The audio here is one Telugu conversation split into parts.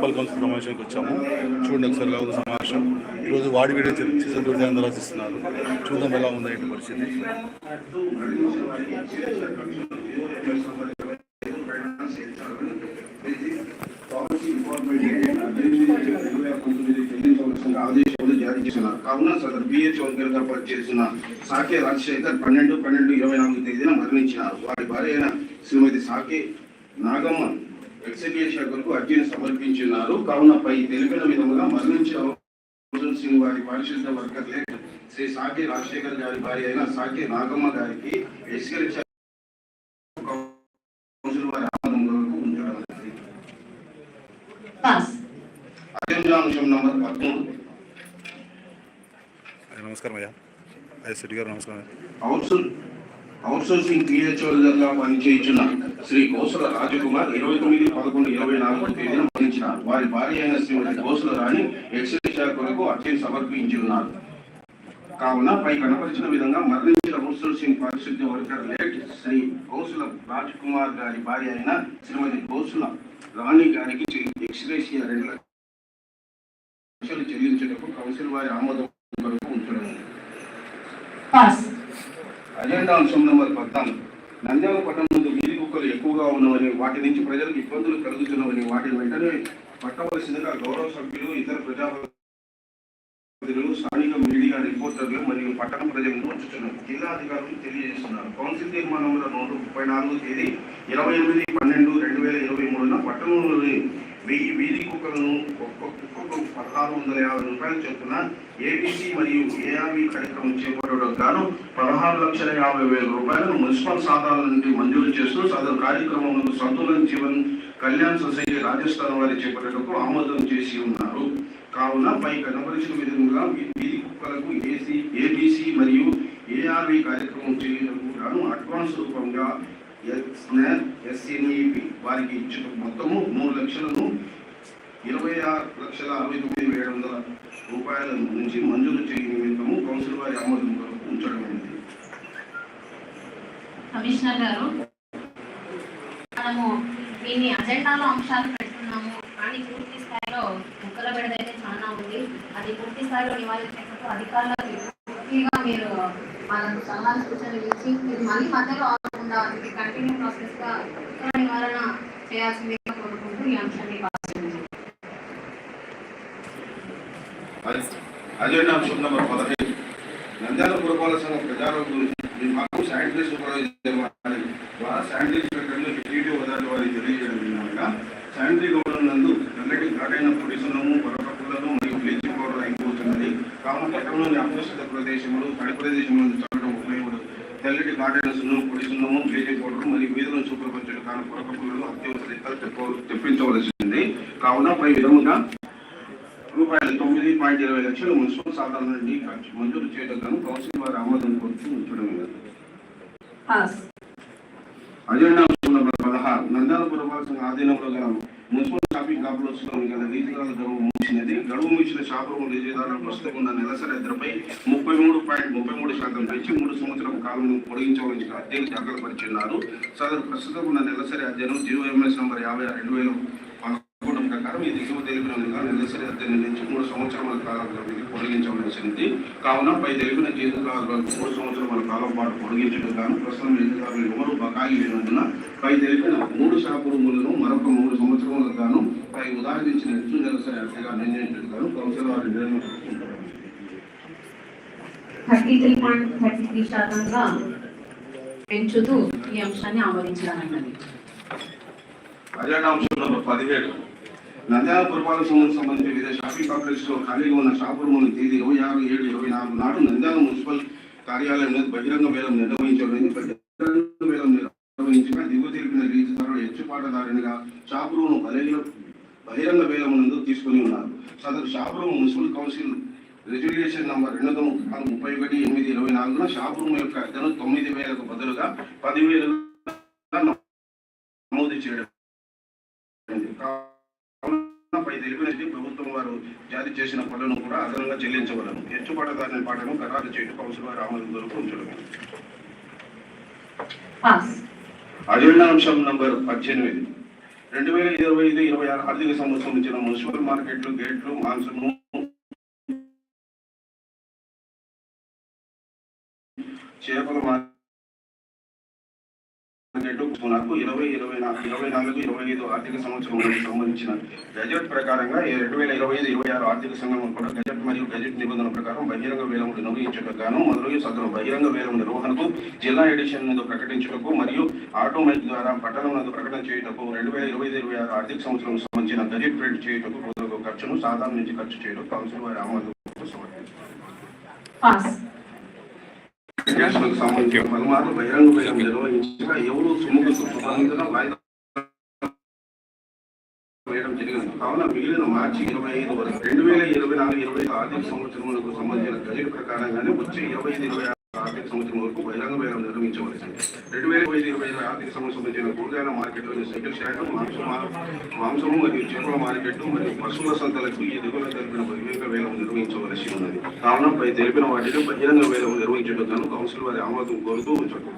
మున్సిపల్ కౌన్సిల్ సమావేశానికి వచ్చాము. చూడండి ఒకసారి ఎలా ఉంది సమావేశం. ఈరోజు వాడి వీడియో సీజన్ తోటి అందరూ రాసిస్తున్నారు చూద్దాం ఎలా ఉంది ఏంటి పరిస్థితి. ఆదేశాలు జారీ చేస్తున్నారు కావున సదర్ బిహెచ్ వర్గర్గా పనిచేస్తున్న సాకే రాజశేఖర్ పన్నెండు పన్నెండు ఇరవై నాలుగు తేదీన మరణించినారు వారి భార్య అయిన శ్రీమతి సాకే నాగమ్మ కొరకు అర్జీని సమర్పించున్నారు కావున పై తెలిపిన విధముగా మరణించిన సింగ్ వారి పారిశుద్ధ వర్గర్లే శ్రీ సాకే రాజశేఖర్ గారి భార్య అయిన సాకే నాగమ్మ గారికి కౌన్సిల్ అయ్యా, నమస్కారం అయ్యా. అయ్యా శెట్టి గారు నమస్కారం అవుట్సోర్ అవుట్సోర్సింగ్ పిహెచ్ఓలుగా పనిచేయుచున్న శ్రీ కోసల రాజకుమార్ ఇరవై తొమ్మిది పదకొండు ఇరవై నాలుగు తేదీన మరణించినారు. వారి భార్య అయిన శ్రీమతి కోసల రాణి ఎక్సైజ్ శాఖ కొరకు అర్జీ సమర్పించి ఉన్నారు. కావున పై కనపరిచిన విధంగా మరణించిన అవుట్సోర్సింగ్ పారిశుద్ధ్య వర్కర్ లేట్ శ్రీ కోసుల రాజకుమార్ గారి భార్య అయిన శ్రీమతి కోసుల రాణి గారికి ఎక్స్గ్రేషియా రెండు లక్షలు చెల్లించటకు కౌన్సిల్ వారి ఆమోదం కొరకు ఉంచడం పాస్ అజెండా అంశం నెంబర్ పద్నాలుగు. నంద్యాల పట్టణం ముందు వీధి కుక్కలు ఎక్కువగా ఉన్నవని వాటి నుంచి ప్రజలకు ఇబ్బందులు కలుగుతున్నవని వాటిని వెంటనే పట్టవలసిందిగా గౌరవ సభ్యులు ఇతర ప్రజాప్రతినిధులు స్థానిక మీడియా రిపోర్టర్లు మరియు పట్టణ ప్రజలను వచ్చుతున్నారు జిల్లా అధికారులు తెలియజేస్తున్నారు. కౌన్సిల్ తీర్మానంలో నూట ముప్పై నాలుగు తేదీ ఇరవై ఎనిమిది పన్నెండు రెండు వేల ఇరవై మూడున పట్టణంలోని వెయ్యి వీధి కుక్కలను ఒక్కొక్క కుక్కకు పదహారు వందల యాభై రూపాయల చొప్పున ఏబీసీ మరియు ఏఆర్వి కార్యక్రమం చేపట్టడం గాను పదహారు లక్షల యాభై వేల రూపాయలను మున్సిపల్ సాధారణ నుండి మంజూరు చేస్తూ సదరు కార్యక్రమంలో సంతులన జీవన్ కళ్యాణ్ సొసైటీ రాజస్థాన్ వారి చేపట్టకు ఆమోదం చేసి ఉన్నారు. కావున పై కనబరిచిన విధంగా వీధి కుక్కలకు ఏసీ ఏబీసీ మరియు ఏఆర్వి కార్యక్రమం చేయడం గాను అడ్వాన్స్ రూపంగా ఎస్ఎన్ఈపి వారికి ఇచ్చిన మొత్తము మూడు లక్షలను ఇరవై ఆరు లక్షల అరవై తొమ్మిది వేల వందల రూపాయల నుంచి మంజూరు చేయ నిమిత్తము కౌన్సిల్ వారి ఆమోదం కొరకు ఉంచడం అయింది. కమిషనర్ గారు మనము దీన్ని అజెండాలో అంశాలు పెడుతున్నాము. కానీ పూర్తి స్థాయిలో ముక్కల బెడద అయితే చాలా ఉంది. అది పూర్తి స్థాయిలో నివారించేటప్పుడు అధికారులకు పూర్తిగా మీరు వాళ్ళకు సలహా సూచనలు ఇచ్చి ఇది మళ్ళీ మధ్యలో ఆగకుండా ఇది కంటిన్యూ ప్రాసెస్గా నివారణ చేయాల్సిందిగా కోరుకుంటూ ఈ అంశాన్ని పాస్ అజెండా అంశం నెంబర్ పదహైదు. నంద్యాల పురపాలక సంఘ ప్రజారోగ్య విభాగం శానిటరీ సూపర్వైజర్ ద్వారా శానిటరీ సెక్రటరీలు టీడీ వదాలి వారి తెలియజేయడం విధంగా శానిటరీ గౌరవం నందు తెల్లటి ఘాటైన పొడి సున్నము పొరపక్కులను మరియు బ్లీచింగ్ పౌడర్ అయిపోతున్నది పట్టణంలోని అప్రస్తుత ప్రదేశములు తడి ప్రదేశములను చల్లడం ఉపయోగపడు తెల్లటి ఘాటైన సున్నము పొడి సున్నము బ్లీచింగ్ పౌడర్ మరియు వీధులను శుభ్రపరచడం కాను పొరపక్కులను అత్యవసర తెప్ప- తెప్పించవలసింది కావున పై విధముగా రూపాయలు తొమ్మిది పాయింట్ ఇరవై లక్షలు మున్సిపల్ సాధారణ నుండి ఖర్చు మంజూరు చేయడం గాను కౌన్సిల్ వారి ఆమోదం కోరుతూ ఉంచడం అజెండా పదహారు. నంద్యాల పురపాలక ఆధీనంలో గల మున్సిపల్ షాపింగ్ కాంప్లెక్స్లో గల రీతిగల గడువు గడువు ముగిసిన షాపురం లీజుదారుల ప్రస్తుతం ఉన్న నెలసరి నిద్రపై ముప్పై మూడు పాయింట్ ముప్పై మూడు శాతం పెంచి మూడు సంవత్సరం కాలం పొడిగించవలసిన అద్దెలు దాఖలు పరిచున్నారు సదరు ప్రస్తుతం ఉన్న నెలసరి అద్దెను జీరో ఎంఎస్ నంబర్ యాభై రెండు వేల పదకొండు ప్రకారం ఈ దిగువ తెలిపిన అద్దె నుంచి మూడు సంవత్సరముల కాలం వ్యవధికి పొడిగించవలసింది కావున పై తెలిపిన జీవితకాలకు మూడు సంవత్సరముల కాలం పాటు పొడిగించడం గాను ప్రస్తుతం జీవితకారులు ఎవరు బకాయి లేనందున పై తెలిపిన మూడు షాపు రూములను మరొక మూడు సంవత్సరములకు గాను పై ఉదాహరించిన హెచ్చు నెలసరి అద్దెగా నిర్ణయించడం గాను కౌన్సిల్ వారి నిర్ణయం తీసుకుంటారు thirty three point thirty three శాతంగా పెంచుతూ ఈ అంశాన్ని అజెండా అంశం నెంబర్ పదిహేడు. నంద్యాల పురపాలక సంఘం సంబంధించి వివిధ షాపింగ్ కాంప్లెక్స్లో ఖాళీగా ఉన్న షాపు తేదీ ఇరవై ఆరు ఏడు ఇరవై నాలుగు నాడు నంద్యాల మున్సిపల్ కార్యాలయం మీద బహిరంగ వేలం నిర్వహించబడింది. బహిరంగ వేలం నిర్వహించిన దిగువ తెలిపిన రీతిదారుడు హెచ్చుపాటదారునిగా షాపు రూమ్ బహిరంగ వేలం నందు తీసుకుని ఉన్నారు. సదరు shop municipal council resolution number రెండు వందల ముప్పై ఒకటి ఎనిమిది ఇరవై నాలుగున షాపురం యొక్క అద్దెను తొమ్మిది వేలకు బదులుగా పదివేలు వారు జారీ చేసిన పనులను కూడా అదనంగా చెల్లించవలను. హెచ్చుపడదాని పాటను ఖరారు చేయడం కౌన్సిల్ వారి ఆమోదం దొరకు ఉంచడమే అజెండా అంశం నంబర్ పద్దెనిమిది. రెండు వేల ఇరవై ఐదు ఇరవై ఆరు ఆర్థిక సంవత్సరం ఇచ్చిన మున్సిపల్ మార్కెట్లు గేట్లు మాంసము చేపల మార్కెట్ నాకు ఇరవై ఇరవై నాలుగు ఇరవై నాలుగు ఇరవై ఐదు ఆర్థిక సంవత్సరం సంబంధించిన గజెట్ ప్రకారంగా రెండు వేల ఇరవై ఐదు ఇరవై ఆరు ఆర్థిక సంఘం కూడా గజెట్ మరియు గజెట్ నిబంధనల ప్రకారం బహిరంగ వేలం నిర్వహించడానికి గాను మరియు సదరు బహిరంగ వేలం నిర్వహణకు జిల్లా ఎడిషన్ నందు ప్రకటించుటకు మరియు ఆటోమేటిక్ ద్వారా పట్టణం నందు ప్రకటన చేయుటకు రెండు వేల ఇరవై ఐదు ఇరవై ఆరు ఆర్థిక సంవత్సరం సంబంధించిన గజెట్ ప్రింట్ చేయుటకు ఖర్చును సాధారణ నుంచి ఖర్చు చేయడం కౌన్సిల్ వారి ఆమోదం సమర్పిస్తారు పాస్ గ్యాస్లకు సంబంధించిన పలుమార్లు బహిరంగ వేలం నిర్వహించగా ఎవరు సుముఖ స్వతంత్ర వాయిదా వేయడం జరిగింది కావున మిగిలిన మార్చి ఇరవై ఐదు వరకు రెండు వేల ఇరవై నాలుగు ఇరవై ఐదు ఆర్థిక సంవత్సరములకు సంబంధించిన గజెట్ ప్రకారంగానే వచ్చే ఇరవై ఐదు ఇరవై ఆరు ఆర్థిక సంవత్సరం వరకు బహిరంగ వేలం నిర్వహించవలసింది రెండు వేల ఐదు ఇరవై ఐదు ఆర్థిక సంవత్సరం సంబంధించిన కూరగాయల మార్కెట్లోని సైకిల్ శాఖ మాంసం మాంసము మరియు చేపల మార్కెట్ మరియు పశువుల సంతలకు ఈ దిగువ తెలిపిన బహిరంగ వేలం నిర్వహించవలసి ఉన్నది. కావున పై తెలిపిన వాటిని బహిరంగ వేలం నిర్వహించడం కౌన్సిల్ వారి ఆమోదం కోరుతూ ఉంచడం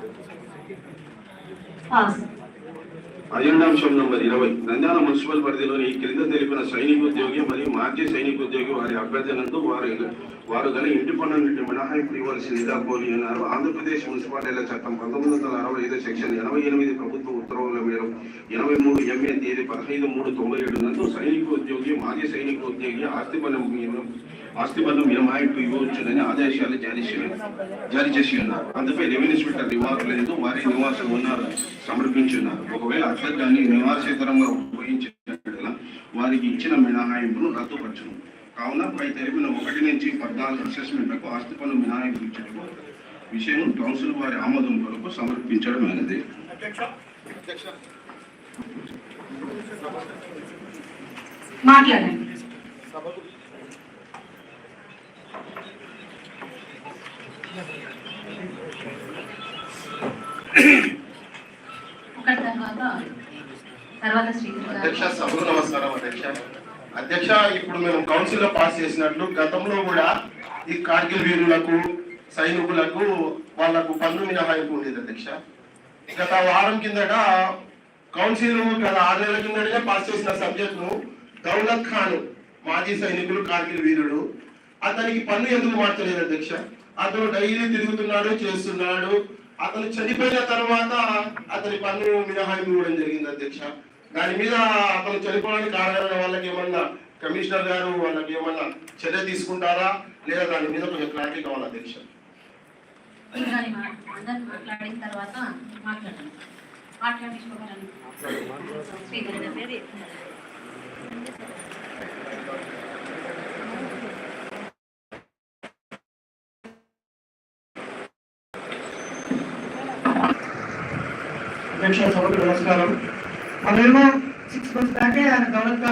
అజెండాంశం నంబర్ ఇరవై. నంద్యాల మున్సిపల్ పరిధిలోని క్రింద తెలిపిన సైనికోద్యోగి మరియు మాజీ సైనికోద్యోగి వారి అభ్యర్థనందు వారి వారు గల ఇంటి పన్ను నుండి మినహాయింపు ఇవ్వాల్సిందిగా కోరి ఉన్నారు ఆంధ్రప్రదేశ్ మున్సిపాలిటీల చట్టం పంతొమ్మిది వందల అరవై ఐదు సెక్షన్ ఎనభై ఎనిమిది ప్రభుత్వ ఉత్తర్వుల మేరకు ఎనభై మూడు ఎంఏ తేదీ పదహైదు మూడు తొంభై ఏడు నందు సైనికోద్యోగి మాజీ సైనికోద్యోగి ఆస్తి పన్ను ఆస్తి పన్ను మినహాయింపు ఇవ్వవచ్చునని ఆదేశాలు జారీ చేయాలి జారీ చేసి ఉన్నారు. అందుపై రెవెన్యూ ఇన్స్పెక్టర్ రిమార్క్ లేదు. వారి నివాసం ఉన్నారు. సమర్పించున్నారు. ఒకవేళ అభ్యర్థాన్ని నివాసేతరంగా ఉపయోగించిన వారికి ఇచ్చిన మినహాయింపును రద్దుపరచును. కావున పై తెలిపిన ఒకటి నుంచి పద్నాలుగు అసెస్మెంట్లకు ఆస్తి పన్ను మినహాయింపు ఇచ్చటకు విషయం కౌన్సిల్ వారి ఆమోదం కొరకు సమర్పించడం అనేది మాట్లాడండి. ఒకటి తర్వాత తర్వాత సభకు నమస్కారం అధ్యక్ష. అధ్యక్ష ఇప్పుడు మేము కౌన్సిల్లో పాస్ చేసినట్లు గతంలో కూడా ఈ కార్గిల్ వీరులకు సైనికులకు వాళ్ళకు పన్ను మినహాయింపు ఉండేది అధ్యక్ష. గత వారం కిందట కౌన్సిల్ గత ఆరు నెలల కిందటనే పాస్ చేసిన సబ్జెక్ట్ను దౌలత్ ఖాన్ మాజీ సైనికులు కార్గిల్ వీరుడు అతనికి పన్ను ఎందుకు మార్చలేదు అధ్యక్ష? అతను డైలీ తిరుగుతున్నాడు చేస్తున్నాడు. అతను చనిపోయిన తర్వాత అతని పన్ను మినహాయింపు ఇవ్వడం జరిగింది అధ్యక్ష. దాని మీద అతను చనిపోవడానికి కారణమైన వాళ్ళకి ఏమన్నా కమిషనర్ గారు వాళ్ళకి ఏమన్నా చర్య తీసుకుంటారా? లేదా దాని మీద కొంచెం క్లారిటీ కావాలి మాట్లాడిన తర్వాత మాట్లాడండి. గారు అధ్యక్ష సభకు నమస్కారం. అవేమో సిక్స్ మంత్స్ బ్యాకే ఆయన గవర్నర్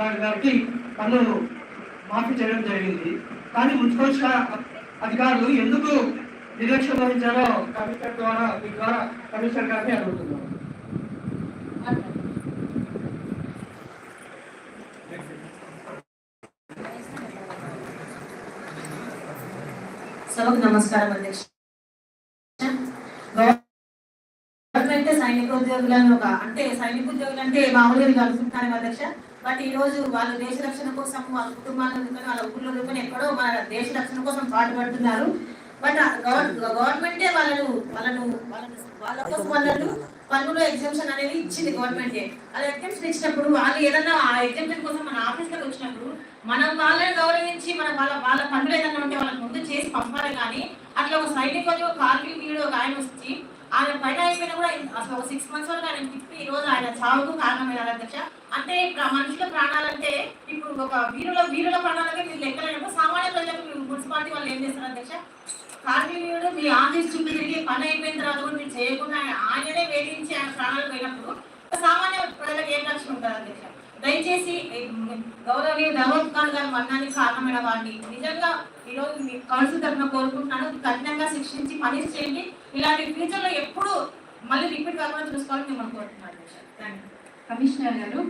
గారు గారికి పన్ను మాఫీ చేయడం జరిగింది. కానీ మున్సిపల్ అధికారులు ఎందుకు నిర్లక్ష్యం వహించారో కమిషనర్ ద్వారా మీ ద్వారా కమిషనర్ గారిని అడుగుతున్నాం. సభకు నమస్కారం అధ్యక్ష. సైనిక ఉద్యోగులను ఒక అంటే సైనికోద్యోగులు అంటే మామూలుగా కలుసుకుంటారు అధ్యక్ష బట్ ఈ రోజు వాళ్ళ దేశ రక్షణ కోసం వాళ్ళ కుటుంబాలను వాళ్ళ ఊళ్ళో వదులుకొని ఎక్కడో మన దేశ రక్షణ కోసం పాటుపడుతున్నారు. బట్ గవర్నమెంటే వాళ్ళను వాళ్ళను వాళ్ళను వాళ్ళ కోసం వాళ్ళను పన్నులో ఎగ్జామ్షన్ అనేది ఇచ్చింది గవర్నమెంటే. అలా ఎగ్జామ్షన్ ఇచ్చినప్పుడు వాళ్ళు ఏదన్నా ఆ ఎగ్జామ్షన్ కోసం మన ఆఫీస్లోకి వచ్చినప్పుడు మనం వాళ్ళని గౌరవించి మనం వాళ్ళ వాళ్ళ పనులు ఏదన్నా ఉంటే వాళ్ళకి ముందు చేసి పంపాలి కానీ అట్లా ఒక సైనికులు ఒక కార్గిల్ ఒక ఆయన వచ్చి ఆయన పైన అయిపోయినా కూడా అసలు ఒక సిక్స్ మంత్స్ వరకు ఆయన తిప్పి ఈ రోజు ఆయన చావుకు కారణమయ్యారు అధ్యక్ష? అంటే ఇప్పుడు ఆ మనుషుల ప్రాణాలంటే ఇప్పుడు ఒక వీరుల వీరుల ప్రాణాలకే మీరు లెక్కలేనప్పుడు సామాన్య ప్రజలకు మీరు మున్సిపాలిటీ వాళ్ళు ఏం చేస్తారు అధ్యక్ష? కార్మికుడు మీ ఆఫీస్ చుట్టూ తిరిగి పని అయిపోయిన తర్వాత కూడా మీరు చేయకుండా ఆయననే వేధించి ఆయన ప్రాణాలు పోయినప్పుడు సామాన్య ప్రజలకు ఏం రక్షణ ఉంటుంది అధ్యక్ష? దయచేసి గౌరవనీయ దౌలత్ ఖాన్ గారి మరణానికి కారణమైన వారిని నిజంగా ఈరోజు మీ కౌన్సిల్ తరఫున కోరుకుంటున్నాను కఠినంగా శిక్షించి పనిష్ చేయండి. ఇలాంటి ఫ్యూచర్లో ఎప్పుడు మళ్ళీ రిపీట్ కాకుండా చూసుకోవాలని మిమ్మల్ని కోరుతున్నాను. అధ్యక్ష థ్యాంక్ యూ కమిషనర్ గారు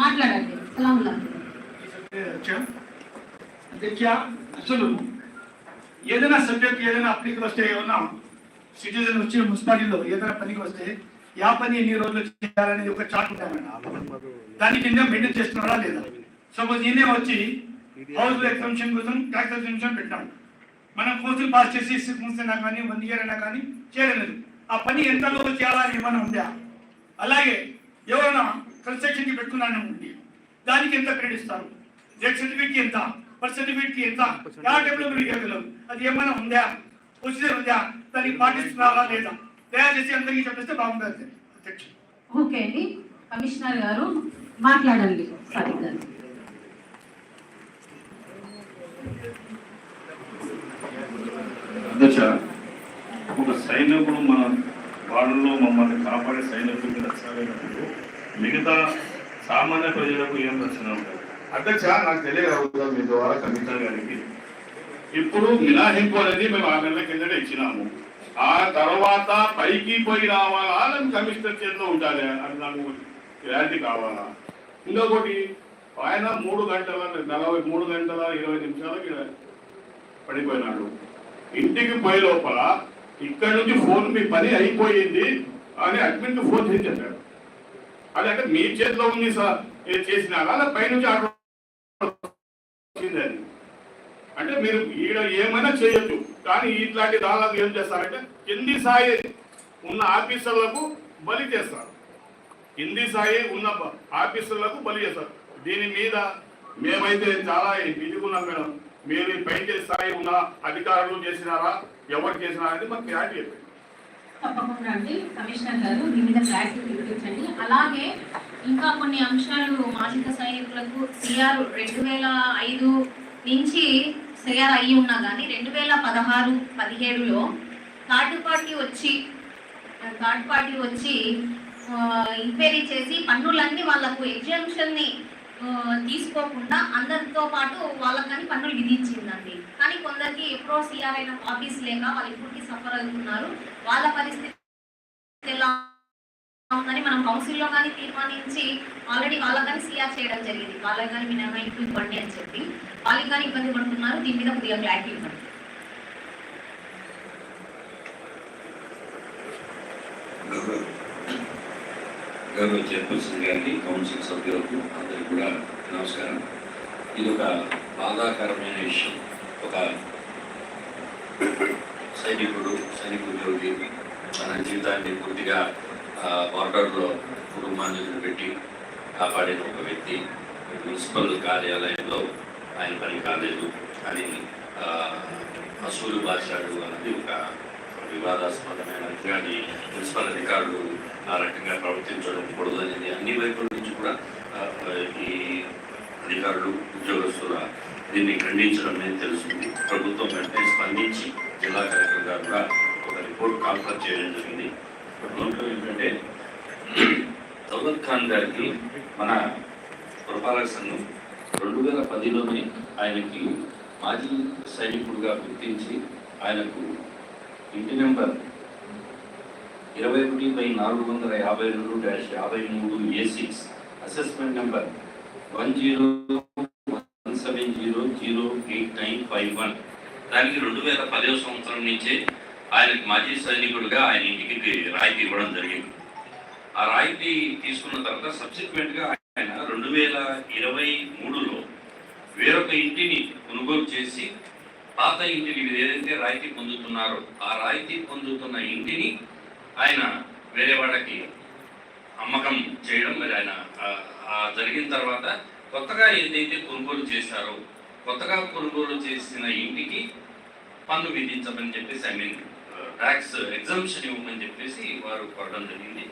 మాట్లాడండి. అధ్యక్ష అసలు ఏదైనా సబ్జెక్ట్ ఏదైనా అప్లికి వస్తే ఏమన్నా సిటిజన్ వచ్చి మున్సిపాలిటీలో ఏదైనా పనికి వస్తే యా పని ఎన్ని రోజులు చేయాలనేది ఒక చార్ట్ ఉంటుంది మేడం దాన్ని కింద మెయింటైన్ చేస్తున్నారా లేదా? సపోజ్ ఈయనే వచ్చి హౌస్ ఎగ్జామ్షన్ కోసం ట్యాక్స్ ఎగ్జామ్షన్ పెట్టాడు. మనం కోర్సులు పాస్ చేసి సిక్స్ మంత్స్ అయినా కానీ వన్ ఇయర్ అయినా కానీ చేయలేదు ఆ పని ఎంతలో చేయాలని ఏమైనా ఉందా? అలాగే ఎవరైనా కన్స్ట్రక్షన్కి పెట్టుకున్నాను ఉంది దానికి ఎంత క్రెడిట్ ఇస్తారు? డెత్ సర్టిఫికేట్ ఎంత? బర్త్ సర్టిఫికేట్కి ఎంత? ఎలా టైంలో మీరు ఇవ్వగలరు అది ఏమైనా ఉందా? ప్రొసీజర్ ఉందా? దానికి పాటిస్తున్నారా లేదా? దయచేసి అందరికీ చెప్పేస్తే బాగుంటుంది. అధ్యక్ష. ఓకే అండి. కమిషనర్ గారు మాట్లాడండి. సరిగ్గా అధ్యక్ష ఒక సైనికుడు మన వాళ్ళలో మమ్మల్ని కాపాడే సైనికుడికి రక్షణమైనప్పుడు మిగతా సామాన్య ప్రజలకు ఏం రక్షణ ఉంటుంది? అధ్యక్ష నాకు తెలియదు మీ ద్వారా కమిషనర్ గారికి. ఇప్పుడు మినహాయింపు అనేది మేము ఆరు నెలల కిందట ఇచ్చినాము. ఆ తర్వాత పైకి పోయి రావాలా? లేక కమిషనర్ చేతిలో ఉండాలి? అది నాకు క్లారిటీ కావాలా? ఇంకొకటి ఆయన మూడు గంటల నలభై మూడు గంటల ఇరవై నిమిషాలకి పడిపోయినాడు. ఇంటికి పోయే లోపల ఇక్కడ నుంచి ఫోన్ మీ పని అయిపోయింది అని అడ్మిన్కి ఫోన్ చేసి చెప్పాడు. అది అంటే మీ చేతిలో ఉంది సార్ ఇది చేసినారా? అలా పైనుంచి ఆర్డర్ వచ్చింది అంటే మీరు ఈడ ఏమైనా చేయొచ్చు. కానీ ఇట్లాంటి దాదాపు ఏం చేస్తారంటే కింది స్థాయి ఉన్న ఆఫీసర్లకు బలి చేస్తారు. కింది స్థాయి ఉన్న ఆఫీసర్లకు బలి చేస్తారు. దీని మీద మేమైతే చాలా ఇదిగున్నాం మేడం. మీరు ఈ స్థాయి ఉన్న అధికారులు చేసినారా? ఎవరు చేసినారా అనేది మాకు క్లారిటీ చెప్పండి తప్పకుండా అండి. కమిషనర్ గారు దీని మీద క్లారిటీ అలాగే ఇంకా కొన్ని అంశాలు మాజిక సైనికులకు సిఆర్ రెండు వేల ఐదు నుంచి సిఆర్ అయ్యి ఉన్నా కానీ రెండు వేల పదహారు పదిహేడులో థర్డ్ పార్టీ వచ్చి థర్డ్ పార్టీ వచ్చి ఎంక్వైరీ చేసి పన్నులన్నీ వాళ్ళకు ఎగ్జామ్షన్ని ఆ, తీసుకోకుండా అందరితో పాటు వాళ్ళకని పన్నులు విధించిందండి. కానీ కొందరికి ఎప్పుడో సిఆర్ అయిన ఆఫీస్ లేక వాళ్ళు ఇప్పటికీ సఫర్ అవుతున్నారు. వాళ్ళ పరిస్థితి ఎలా ఉందని మనం కౌన్సిల్లో కానీ తీర్మానించి ఆల్రెడీ వాళ్ళకి కానీ సిఆర్ చేయడం జరిగింది. వాళ్ళకి కానీ మినహాయింపు ఇవ్వండి అని చెప్పి వాళ్ళకి కానీ ఇబ్బంది పడుతున్నారు. దీని మీద కొద్దిగా క్లారిటీ ఇవ్వండి. గౌరవ చైర్పర్సన్ గారికి కౌన్సిల్ సభ్యులకు అందరికీ కూడా నమస్కారం. ఇది ఒక బాధాకరమైన విషయం. ఒక సైనికుడు సైనిక ఉద్యోగి తన జీవితాన్ని పూర్తిగా బార్డర్లో కుటుంబాన్ని వదిలిపెట్టి కాపాడిన ఒక వ్యక్తి. మున్సిపల్ కార్యాలయంలో ఆయన పని కాలేదు అని అసూలు బాశాడు అనేది ఒక వివాదాస్పదమైన కానీ మున్సిపల్ అధికారులు ఆ రకంగా ప్రవర్తించడం కూడదనేది అన్ని వైపుల నుంచి కూడా ఈ అధికారులు ఉద్యోగస్తుల దీన్ని ఖండించడం తెలుస్తుంది. ప్రభుత్వం వెంటనే స్పందించి జిల్లా కలెక్టర్ గారు కూడా ఒక రిపోర్ట్ కాన్ఫర్ చేయడం జరిగింది. ప్రభుత్వం ఏంటంటే దౌలత్ ఖాన్ గారికి మన పురపాలక సంఘం రెండు వేల పదిలోనే ఆయనకి మాజీ సైనికుడిగా గుర్తించి ఆయనకు ఇంటి నెంబర్ ఇరవై ఒకటి బై నాలుగు వందల యాభై రెండు డాష్ యాభై మూడు A six. Assessment number one zero one seven zero zero eight nine five one. దానికి రెండు వేల పదవ సంవత్సరం నుంచే ఆయనకు మాజీ సైనికుడిగా ఆయన ఇంటికి రాయితీ ఇవ్వడం జరిగింది. ఆ రాయితీ తీసుకున్న తర్వాత సబ్సిక్వెంట్గా ఆయన రెండు వేల ఇరవై మూడులో వేరొక ఇంటిని కొనుగోలు చేసి పాత ఇంటిని మీరు ఏదైతే రాయితీ పొందుతున్నారో ఆ రాయితీ పొందుతున్న ఇంటిని ఆయన వేరే వాళ్ళకి అమ్మకం చేయడం మరి ఆయన జరిగిన తర్వాత కొత్తగా ఏదైతే కొనుగోలు చేశారో కొత్తగా కొనుగోలు చేసిన ఇంటికి పన్ను విధించమని చెప్పేసి ఐ మీన్ ట్యాక్స్ ఎగ్జామ్షన్ ఇవ్వమని చెప్పేసి వారు కోరడం జరిగింది.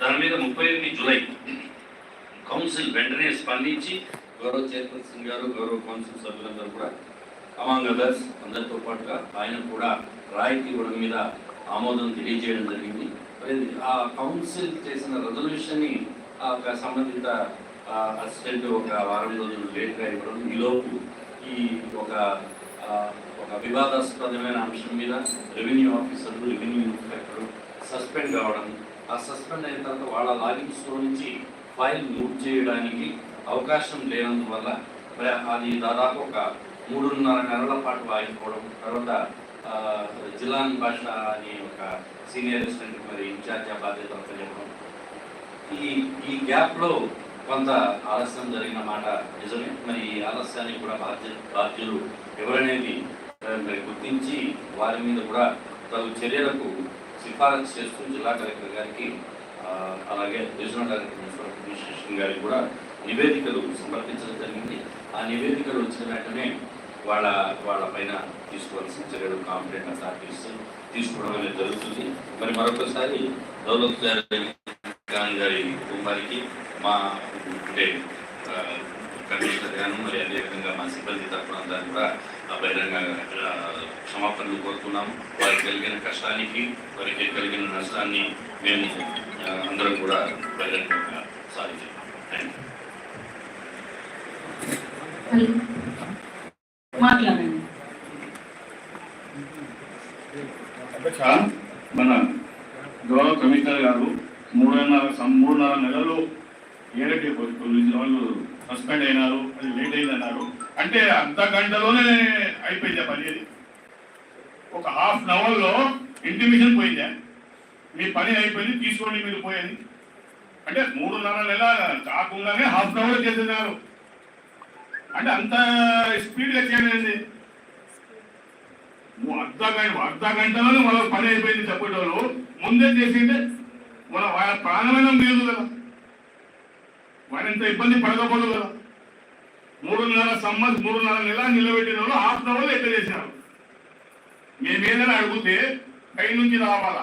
దాని మీద ముప్పై ఒకటి జూలై కౌన్సిల్ వెంటనే స్పందించి గౌరవ చైర్పర్సన్ గారు గౌరవ కౌన్సిల్ సభ్యులందరూ కూడా అమాంగ్ అదర్స్ అందరితో పాటుగా ఆయన కూడా రాయితీ ఇవ్వడం మీద ఆమోదం తెలియజేయడం జరిగింది. మరి ఆ కౌన్సిల్ చేసిన రెజల్యూషన్ని ఆ ఒక సంబంధిత అసిస్టెంట్ ఒక వారం రోజులు లేట్గా ఇవ్వడం ఈలోపు ఈ ఒక ఒక వివాదాస్పదమైన అంశం మీద రెవెన్యూ ఆఫీసర్లు రెవెన్యూ ఇన్స్పెక్టర్ సస్పెండ్ కావడం ఆ సస్పెండ్ అయిన తర్వాత వాళ్ళ లాగిన్స్లో నుంచి ఫైల్ మూవ్ చేయడానికి అవకాశం లేనందువల్ల మరి అది దాదాపు ఒక మూడున్నర నెలల పాటు ఆగిపోవడం తర్వాత జిలాన్ భాష అని ఒక సీనియర్ అసిస్టెంట్ మరి ఇన్ఛార్జ్ బాధ్యత చెప్పడం ఈ ఈ గ్యాప్లో కొంత ఆలస్యం జరిగిన మాట నిజమే. మరి ఈ ఆలస్యానికి కూడా బాధ్య బాధ్యులు ఎవరనేది మరి గుర్తించి వారి మీద కూడా తగు చర్యలకు సిఫారసు చేస్తూ జిల్లా కలెక్టర్ గారికి అలాగే రీజనల్ కలెక్టర్ అడ్మినిస్ట్రేషన్ గారికి కూడా నివేదికలు సమర్పించడం జరిగింది. ఆ నివేదికలు వచ్చిన వెంటనే వాళ్ళ వాళ్ళ పైన తీసుకోవాల్సిన చర్యలు కాంపిటెంట్ అథారిటీస్ తీసుకోవడం అనేది జరుగుతుంది. మరి మరొకసారి దౌలత్ గారి ఖాన్ గారి కుటుంబానికి మా అంటే కమిషనర్ గాను మరి అదేవిధంగా మా సిబ్బంది తరఫున దాన్ని కూడా ఆ బహిరంగ క్షమాపణలు కోరుతున్నాము. వారికి కలిగిన కష్టానికి వారికి కలిగిన నష్టాన్ని మేము అందరం కూడా బహిరంగంగా సాధించాము థ్యాంక్ యూ మాట్లాడండి అధ్యక్ష మన గౌరవ కమిషనర్ గారు మూడున్నర నెలలు ఏదైతే పోలీసు వాళ్ళు సస్పెండ్ అయినారు అది లేట్ అయింది అన్నారు అంటే అర్ధ గంటలోనే అయిపోయింది ఆ పని అది. ఒక హాఫ్ అన్ అవర్లో ఇంటిమేషన్ పోయిందా. మీ పని అయిపోయింది తీసుకోండి మీరు పోయింది అంటే మూడున్నర నెల కాకుండానే హాఫ్ అన్ అవర్ చేస్తున్నారు అంటే అంత స్పీడ్గా చేయలేదు నువ్వు అర్ధ గంట అర్ధ గంటలోనే మన పని అయిపోయింది చెప్పేటోళ్ళు. ముందే చేసింటే మన వాళ్ళ ప్రాణమైన లేదు కదా. వారింత ఇబ్బంది పడకపోదు కదా. మూడున్నర సంవత్సరం మూడున్నర నెల నిలబెట్టిన వాళ్ళు హాఫ్ అన్ ఎట్లా చేసినారు మేమేదైనా అడిగితే పై నుంచి రావాలా?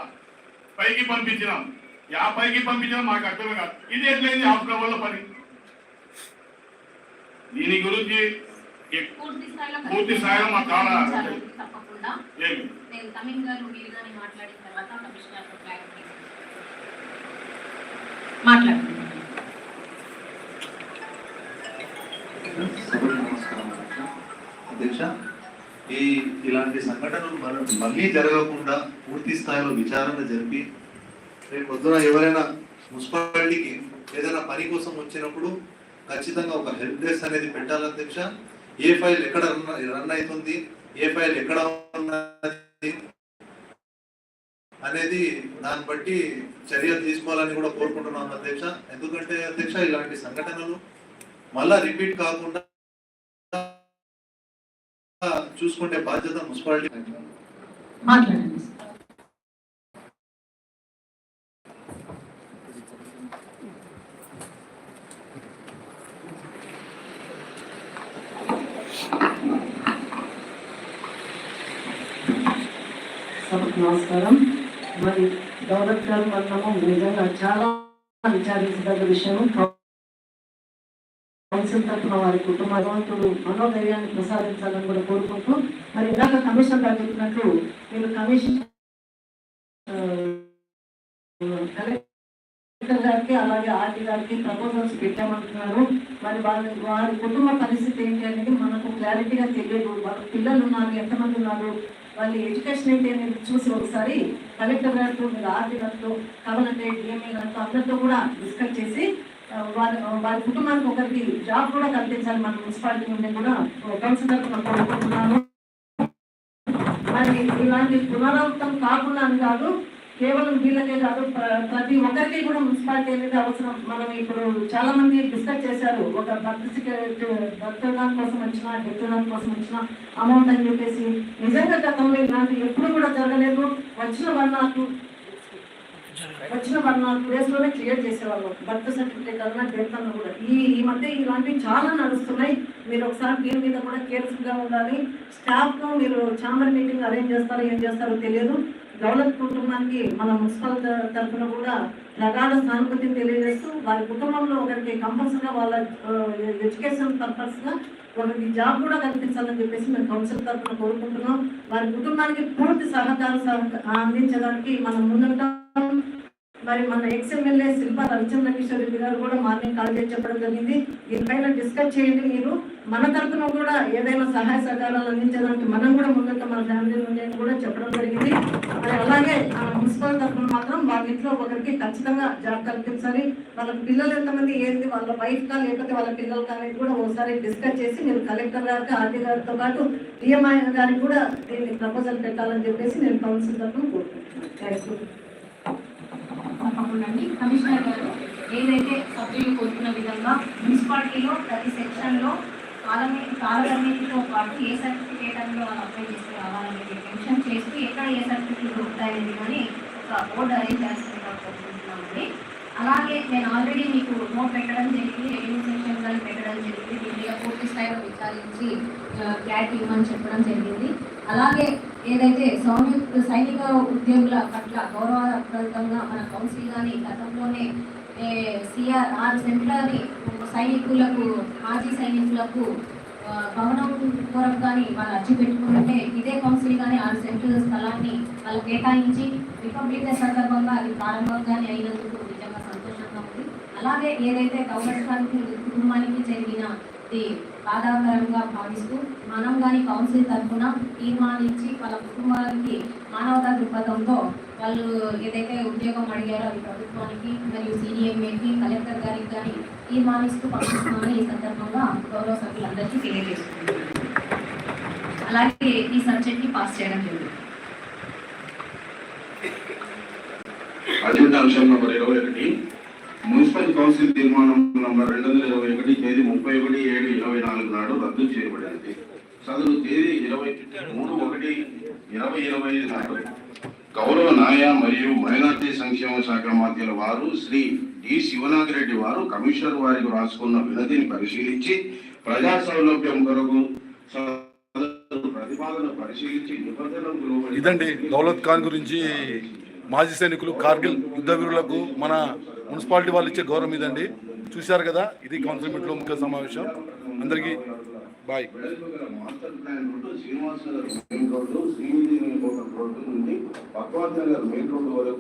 పైకి పంపించినాం. యా పైకి పంపించినా మాకు అర్థమే కాదు. ఇది ఎట్లయింది హాఫ్ అన్ అవర్లో పని? దీని గురించి పూర్తి స్థాయిలో నేను తమిళ్ గారు మీరు కానీ మాట్లాడిన తర్వాత మాట్లాడండి. అధ్యక్ష. ఈ ఇలాంటి సంఘటనలు మన- మళ్ళీ జరగకుండా పూర్తి స్థాయిలో విచారణ జరిపి రేపు పొద్దున ఎవరైనా మున్సిపాలిటీకి ఏదైనా పని కోసం వచ్చినప్పుడు ఖచ్చితంగా ఒక హెల్ప్ డెస్క్ అనేది పెట్టాలి అధ్యక్ష. ఏ ఫైల్ ఎక్కడ రన్ రన్ అవుతుంది? ఏ ఫైల్ ఎక్కడ ఉన్నది? అనేది దాన్ని బట్టి చర్యలు తీసుకోవాలని కూడా కోరుకుంటున్నాం అధ్యక్ష. ఎందుకంటే అధ్యక్ష ఇలాంటి సంఘటనలు మళ్ళా రిపీట్ కాకుండా చూసుకుంటే బాధ్యత మున్సిపాలిటీ. మాట్లాడండి నమస్కారం. మరి దౌలత్ గారు మనము నిజంగా చాలా విచారించదగ్గ విషయం కౌన్సిల్ తరఫున వారి కుటుంబ భగవంతుడు మనోధైర్యాన్ని ప్రసాదించాలని కూడా కోరుకుంటూ మరి ఇందాక కమిషన్ గారు చెప్పినట్లు మీరు కమిషన్ కలెక్టర్ గారికి అలాగే ఆర్టీ గారికి ప్రపోజల్స్ పెట్టామంటున్నారు. మరి వాళ్ళ వారి కుటుంబ పరిస్థితి ఏంటి అనేది మనకు క్లారిటీగా తెలియదు. వాళ్ళ పిల్లలు ఉన్నారు ఎంతమంది ఉన్నారు వాళ్ళ ఎడ్యుకేషన్ ఏంటి అనేది చూసి ఒకసారి కలెక్టర్ గారితో మీరు ఆర్డీ గారితో కావాలంటే డిఎంఏ గారితో అందరితో కూడా డిస్కస్ చేసి ఆ, వారి వారి కుటుంబానికి ఒకరికి జాబ్ కూడా కల్పించాలి మన మున్సిపాలిటీ నుండి కూడా. కౌన్సిలర్ తరఫున కోరుకుంటున్నాను. మరి ఇలాంటి పునరావృతం కాకుండా అని కాదు కేవలం వీళ్ళకే కాదు ప్ర- ప్రతి ఒక్కరికి కూడా మున్సిపాలిటీ అనేది అవసరం. మనం ఇప్పుడు చాలా మంది డిస్కస్ చేశారు ఒక బర్త్ సర్టిఫికేట్ కోసం వచ్చిన డెత్తదాని కోసం వచ్చిన అమౌంట్ అని చెప్పేసి. నిజంగా గతంలో ఇలాంటి ఎప్పుడు కూడా జరగలేదు. వచ్చిన వన్ వచ్చిన వన్ ఆర్ డేస్లోనే క్లియర్ చేసేవాళ్ళం. బర్త్ సర్టిఫికేట్ అన్న డెత్ అన్న కూడా. ఈ ఈ మధ్య ఇలాంటివి చాలా నడుస్తున్నాయి. మీరు ఒకసారి దీని మీద కూడా కేర్ఫుల్గా ఉండాలి. స్టాఫ్ను మీరు ఛాంబర్ మీటింగ్ అరేంజ్ చేస్తారో ఏం చేస్తారో తెలియదు. డెవలప్ కుటుంబానికి మన మున్సిపల్ తరఫున కూడా ప్రగాఢ సానుభూతి తెలియజేస్తూ వారి కుటుంబంలో ఒకరికి కంపల్సరీగా వాళ్ళ ఎడ్యుకేషన్ పర్పస్గా ఒకరికి జాబ్ కూడా కల్పించాలని చెప్పేసి మేము కౌన్సిల్ తరఫున కోరుకుంటున్నాం. వారి కుటుంబానికి పూర్తి సహకారం అందించడానికి మనం ముందుంటాం. మరి మన ఎక్స్ ఎమ్మెల్యే శిల్పా రవిచంద్ర కిషోర్ రెడ్డి గారు కూడా మార్నింగ్ కాల్ చేసి చెప్పడం జరిగింది. దీనిపైన డిస్కస్ చేయండి మీరు. మన తరఫున కూడా ఏదైనా సహాయ సహకారాలు అందించడానికి మనం కూడా ముందుంటే మన ఫ్యామిలీ నుండి కూడా చెప్పడం జరిగింది. మరి అలాగే ఆ మున్సిపల్ తరఫున మాత్రం వాళ్ళ ఇంట్లో ఒకరికి ఖచ్చితంగా జాబ్ కల్పించాలి. వాళ్ళ పిల్లలు ఎంతమంది ఏంది వాళ్ళ వైఫ్ కా లేకపోతే వాళ్ళ పిల్లలు కానీ కూడా ఒకసారి డిస్కస్ చేసి మీరు కలెక్టర్ గారికి ఆర్డీ గారితో పాటు డిఎంఐ గారికి కూడా దీన్ని ప్రపోజల్ పెట్టాలని చెప్పేసి నేను కౌన్సిల్ తరఫున కోరుకుంటున్నాను. థ్యాంక్ యూ ఉండండి కమిషనర్ గారు ఏదైతే సభ్యులు కోరుకున్న విధంగా మున్సిపాలిటీలో ప్రతి సెక్షన్లో కాలమే కాలపరిమితితో పాటు ఏ సర్టిఫికేట్ అందులో వాళ్ళు అప్లై చేసి రావాలనేది మెన్షన్ చేస్తూ ఎక్కడ ఏ సర్టిఫికేట్ దొరుకుతాయని కానీ ఒక బోర్డు అరేంజ్ చేస్తున్నారు కోరుకుంటున్నామండి. అలాగే నేను ఆల్రెడీ మీకు నోట్ పెట్టడం జరిగింది రెవెన్యూ సెక్షన్ కానీ పెట్టడం జరిగింది దీని మీద పూర్తి స్థాయిలో విచారించి క్లారిటీ ఇవ్వమని చెప్పడం జరిగింది. అలాగే ఏదైతే సౌమ్య సైనిక ఉద్యోగుల పట్ల గౌరవప్రదంగా మన కౌన్సిల్ కానీ గతంలోనే సిఆర్ ఆరు సెంట్లని సైనికులకు మాజీ సైనికులకు భవనం కొరకు కానీ వాళ్ళు అర్జీ పెట్టుకుంటే ఇదే కౌన్సిల్ కానీ ఆరు సెంట్ల స్థలాన్ని వాళ్ళు కేటాయించి రిపబ్లిక్ డే సందర్భంగా అది ప్రారంభం కానీ అయినందుకు నిజంగా సంతోషంగా ఉంది. అలాగే ఏదైతే గౌరవానికి కుటుంబానికి జరిగిన ఇది బాధాకరంగా భావిస్తూ మనం కానీ కౌన్సిల్ తరఫున తీర్మానించి వాళ్ళ కుటుంబానికి మానవతా దృక్పథంతో వాళ్ళు ఏదైతే ఉద్యోగం అడిగారో అది ప్రభుత్వానికి మరియు సీడీఎంఏకి కలెక్టర్ గారికి కానీ తీర్మానిస్తూ పంపిస్తున్నామని ఈ సందర్భంగా గౌరవ సభ్యులందరికీ తెలియజేస్తుంది అలాగే ఈ సబ్జెక్ట్ని పాస్ చేయడం జరిగింది. అజెండా అంశం నంబర్ ఇరవై ఒకటి మున్సిపల్ కౌన్సిల్ తీర్మానం నంబర్ రెండు వందల ఇరవై ఒకటి తేదీ ముప్పై ఒకటి ఏడు ఇరవై నాలుగు నాడు రద్దు చేయబడింది. సదరు తేదీ ఇరవై మూడు ఒకటి ఇరవై ఇరవై ఐదు నాడు. గౌరవ న్యాయ మరియు మైనార్టీ సంక్షేమ శాఖ మాధ్యుల వారు శ్రీ డి శివనాగిరెడ్డి వారు కమిషనర్ వారికి రాసుకున్న వినతిని పరిశీలించి ప్రజా సౌలభ్యం కొరకు ప్రతిపాదన పరిశీలించి ఇదండి దౌలత్ ఖాన్ గురించి మాజీ సైనికులు కార్గిల్ యుద్ధ వీరులకు మన మున్సిపాలిటీ వాళ్ళు ఇచ్చే గౌరవం ఇదండి. చూశారు కదా ఇది కౌన్సిల్ మీట్లో ముఖ్య సమావేశం. అందరికీ bye. Srinivasa Nagar main road Srinidhi road నుండి భగవంత్ నగర్ మెయిన్ రోడ్డు వరకు